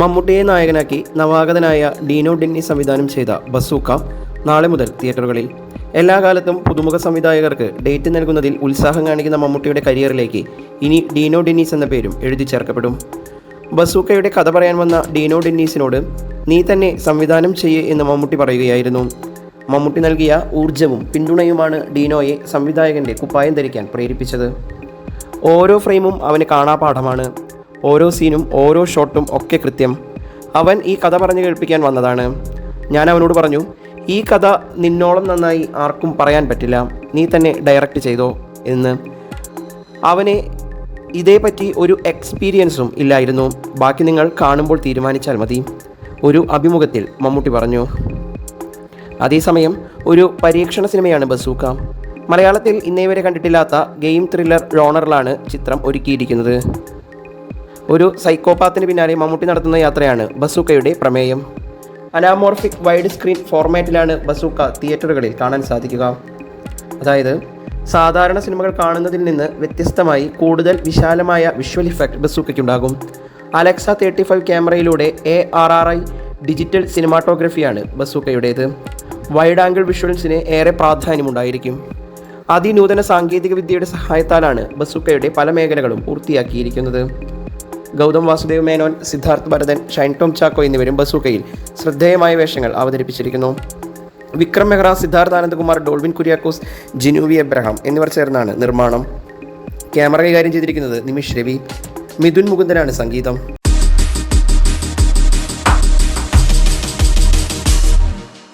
മമ്മൂട്ടിയെ നായകനാക്കി നവാഗതനായ ഡീനോ ഡെന്നി സംവിധാനം ചെയ്ത ബസൂക്ക നാളെ മുതൽ തിയേറ്ററുകളിൽ. എല്ലാ കാലത്തും പുതുമുഖ സംവിധായകർക്ക് ഡേറ്റ് നൽകുന്നതിൽ ഉത്സാഹം കാണിക്കുന്ന മമ്മൂട്ടിയുടെ കരിയറിലേക്ക് ഇനി ഡീനോ ഡെന്നീസ് എന്ന പേരും എഴുതി ചേർക്കപ്പെടും. ബസൂക്കയുടെ കഥ പറയാൻ വന്ന ഡീനോ ഡെന്നീസിനോട് നീ തന്നെ സംവിധാനം ചെയ്യേ എന്ന് മമ്മൂട്ടി പറയുകയായിരുന്നു. മമ്മൂട്ടി നൽകിയ ഊർജവും പിന്തുണയുമാണ് ഡീനോയെ സംവിധായകന്റെ കുപ്പായം ധരിക്കാൻ പ്രേരിപ്പിച്ചത്. ഓരോ ഫ്രെയിമും അവന് കാണാപാഠമാണ്. ഓരോ സീനും ഓരോ ഷോട്ടും ഒക്കെ കൃത്യം. അവൻ ഈ കഥ പറഞ്ഞു കേൾപ്പിക്കാൻ വന്നതാണ്. ഞാൻ അവനോട് പറഞ്ഞു ഈ കഥ നിന്നോളം നന്നായി ആർക്കും പറയാൻ പറ്റില്ല. നീ തന്നെ ഡയറക്റ്റ് ചെയ്തോ എന്ന്. അവനെ ഇതേപ്പറ്റി ഒരു എക്സ്പീരിയൻസും ഇല്ലായിരുന്നു. ബാക്കി നിങ്ങൾ കാണുമ്പോൾ തീരുമാനിച്ചാൽ മതി. ഒരു അഭിമുഖത്തിൽ മമ്മൂട്ടി പറഞ്ഞു അതേസമയം ഒരു പരീക്ഷണ സിനിമയാണ് ബസൂക്ക. മലയാളത്തിൽ ഇന്നേ വരെ കണ്ടിട്ടില്ലാത്ത ഗെയിം ത്രില്ലർ ജോണറിലാണ് ചിത്രം ഒരുക്കിയിരിക്കുന്നത്. ഒരു സൈക്കോപാത്തിന് പിന്നാലെ മമ്മൂട്ടി നടത്തുന്ന യാത്രയാണ് ബസൂക്കയുടെ പ്രമേയം. അനാമോർഫിക് വൈഡ് സ്ക്രീൻ ഫോർമാറ്റിലാണ് ബസൂക്ക തിയേറ്ററുകളിൽ കാണാൻ സാധിക്കുക. അതായത് സാധാരണ സിനിമകൾ കാണുന്നതിൽ നിന്ന് വ്യത്യസ്തമായി കൂടുതൽ വിശാലമായ വിഷ്വൽ ഇഫക്റ്റ് ബസൂക്കയ്ക്കുണ്ടാകും. Alexa thirty five ക്യാമറയിലൂടെ A R R I digital സിനിമാറ്റോഗ്രഫിയാണ് ബസൂക്കയുടേത്. വൈഡ് ആംഗിൾ വിഷ്വൽസിന് ഏറെ പ്രാധാന്യമുണ്ടായിരിക്കും. അതിനൂതന സാങ്കേതിക വിദ്യയുടെ സഹായത്താലാണ് ബസൂക്കയുടെ പല മേഖലകളും പൂർത്തിയാക്കിയിരിക്കുന്നത്. ഗൗതം വാസുദേവ് മേനോൻ സിദ്ധാർത്ഥ് ഭരതൻ ഷൈൻ ടോം ചാക്കോ എന്നിവരും ബസൂക്കയിൽ ശ്രദ്ധേയമായ വേഷങ്ങൾ അവതരിപ്പിച്ചിരിക്കുന്നു. വിക്രം മെഹ്റ സിദ്ധാർത്ഥ് ആനന്ദകുമാർ ഡോൾവിൻ കുര്യാക്കോസ് ജിനുവി എബ്രഹാം എന്നിവർ ചേർന്നാണ് നിർമ്മാണം. ക്യാമറ കൈകാര്യം ചെയ്തിരിക്കുന്നത് നിമിഷ് രവി. മിഥുൻ മുകുന്ദനാണ് സംഗീതം.